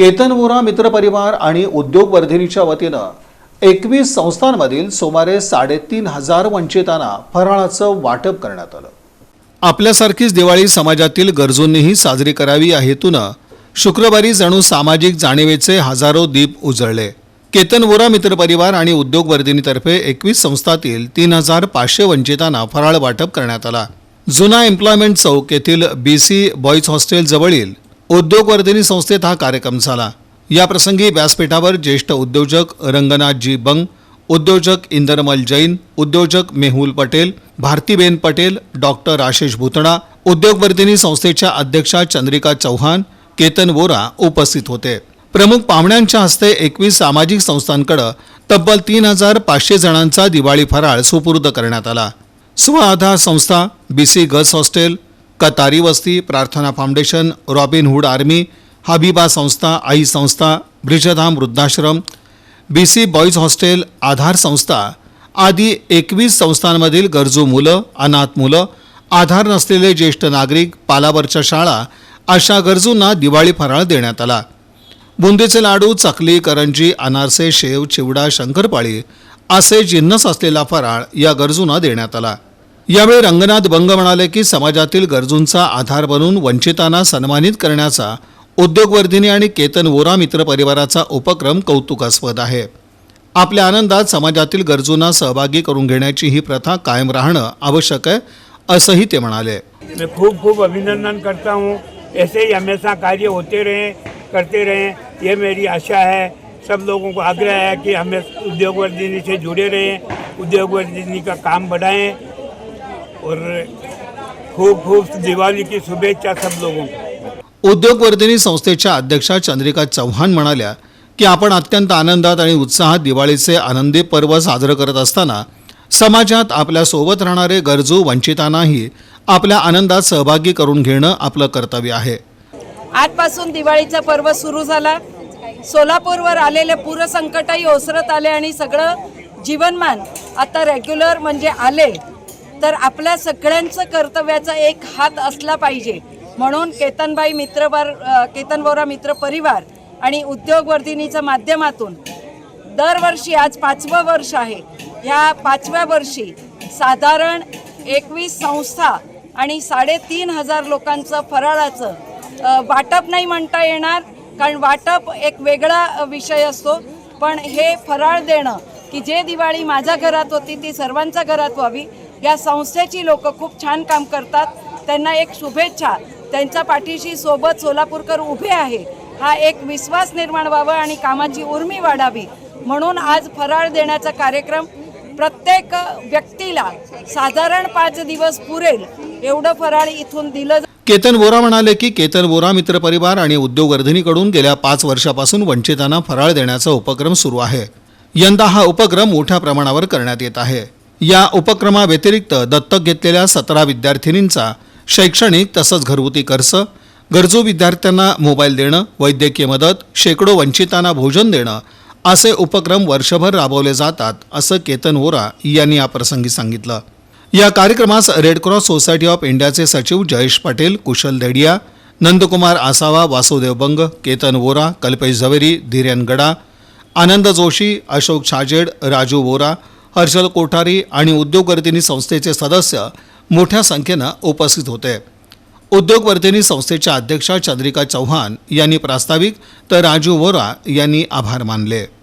केतन वोरा मित्रपरिवार आणि उद्योग वर्धिनीच्या वतीनं एकवीस संस्थांमधील सुमारे साडेतीन हजार वंचितांना फराळाचं वाटप करण्यात आलं. आपल्यासारखीच दिवाळी समाजातील गरजूंनीही साजरी करावी या हेतूनं शुक्रवारी जणू सामाजिक जाणीवेचे हजारो दीप उजळले. केतन वोरा मित्रपरिवार आणि उद्योग वर्धिनीतर्फे एकवीस संस्थातील तीन हजार पाचशे वंचितांना फराळ वाटप करण्यात आला. जुना एम्प्लॉयमेंट चौक येथील बी सी बॉईज हॉस्टेल जवळील उद्योगवर्धिनी संस्थेत हा कार्यक्रम झाला. या प्रसंगी व्यासपीठावर ज्येष्ठ उद्योजक रंगनाथजी बंग उद्योजक इंदरमल जैन उद्योजक मेहुल पटेल भारतीबेन पटेल डॉक्टर आशिष भुतणा उद्योगवर्धिनी संस्थेच्या अध्यक्षा चंद्रिका चव्हाण केतन वोरा उपस्थित होते. प्रमुख पाहुण्यांच्या हस्ते एकवीस सामाजिक संस्थांकडे तब्बल तीन हजार पाचशे जणांचा दिवाळी फराळ सुपूर्द करण्यात आला. स्व आधार संस्था B C girls hostel Katari वस्ती Prarthana foundation Robin Hood army Habiba संस्था आई संस्था ब्रिजधाम वृद्धाश्रम B C boys hostel Aadhaar संस्था आदी एकवीस संस्थांमधील गरजू मुलं अनाथ मुलं आधार नसलेले ज्येष्ठ नागरिक पालावरच्या शाळा अशा गरजूंना दिवाळी फराळ देण्यात आला. बुंदीचे लाडू चकली करंजी अनारसे शेव चिवडा शंकरपाळी असे जिन्नस असलेला फराळ या गरजूंना देण्यात आला. यावेळी रंगनाथ बंग म्हणाले की समाजातील गरजूंचा आधार बनून वंचितांना सन्मानित करण्याचा उद्योगवर्धिनी आणि केतन वोरा मित्र परिवाराचा उपक्रम कौतुकास्पद आहे. आपल्या आनंदात समाजातील गरजूंना सहभागी करून घेण्याची ही प्रथा कायम राहणं आवश्यक आहे असंही ते म्हणाले. मैं खूब खूब अभिनंदन करता हूँ। ऐसे ही हमेशा कार्य होते रहें करते रहें। ये मेरी आशा है। सब लोगों को आग्रह है कि हमें उद्योगवर्धिनी से जुड़े रहें उद्योगवर्धिनी का काम बढ़ाएं। और खूब खूब दिवाली की शुभेच्छा सब लोगों को। उद्योगवर्धिनी संस्थेच्या अध्यक्षा चंद्रिका चव्हाण म्हणाल्या की आपण अत्यंत आनंदात आणि उत्साहात दिवाळीचे आनंदी पर्व साजरं करत असताना समाजात आपल्यासोबत राहणारे गरजू वंचितांनाही आपल्या आनंदात सहभागी करून घेणं आपलं कर्तव्य आहे. आजपासून दिवाळीचा पर्व सुरू झाला. सोलापूरवर आलेले पूरसंकटही ओसरत आले आणि सगळं जीवनमान आता रेग्युलर म्हणजे आले. तर आपल्या सगळ्यांचं कर्तव्याचा एक हात असला पाहिजे. म्हणून केतनबाई मित्रवार अ, केतन बोरा मित्र परिवार आणि उद्योगवर्धिनीच्या माध्यमातून दरवर्षी आज पाचवं वर्ष आहे. ह्या पाचव्या वर्षी साधारण एकवीस संस्था आणि साडेतीन हजार लोकांचं फराळाचं वाटप नाही म्हणता येणार कारण वाटप एक वेगळा विषय असतो. पण हे फराळ देणं की जे दिवाळी माझ्या घरात होती ती सर्वांच्या घरात व्हावी या संस्थेची लोक खूप छान काम करतात. त्यांना एक शुभेच्छा. त्यांच्या पाठीशी सोबत सोलापूरकर उभे आहे. हा एक विश्वास निर्माण व्हावा आणि कामाची उर्मी वाढावी. म्हणून आज फराळ देण्याचा कार्यक्रम प्रत्येक व्यक्तीला साधारण पाच दिवस पुरेल. एवढं फराळ इथून दिलं केतन बोरा म्हणाले की केतन बोरा मित्र परिवार आणि उद्योगवर्धिनीकडून गेल्या पाच वर्षापासून वंचितांना फराळ देण्याचा उपक्रम सुरू आहे. यंदा हा उपक्रम मोठ्या प्रमाणावर करण्यात येत आहे. या उपक्रमाव्यतिरिक्त दत्तक घेतलेल्या सतरा विद्यार्थिनींचा शैक्षणिक तसंच घरगुती खर्च गरजू विद्यार्थ्यांना मोबाईल देणं वैद्यकीय मदत शेकडो वंचितांना भोजन देणं असे उपक्रम वर्षभर राबवले जातात असं केतन वोरा यांनी याप्रसंगी सांगितलं. या कार्यक्रमास रेड क्रॉस सोसायटी ऑफ इंडियाचे सचिव जयेश पटेल कुशल देडिया नंदकुमार आसावा वासुदेव बंग केतन वोरा कल्पेश झवेरी धीरेन गडा आनंद जोशी अशोक छाजेड राजू वोरा हर्षल कोठारी आणि उद्योगवर्धिनी संस्थेचे सदस्य मोठ्या संख्येनं उपस्थित होते. उद्योगवर्धिनी संस्थेच्या अध्यक्षा चंद्रिका चव्हाण यांनी प्रास्ताविक तर राजू वोरा यांनी आभार मानले.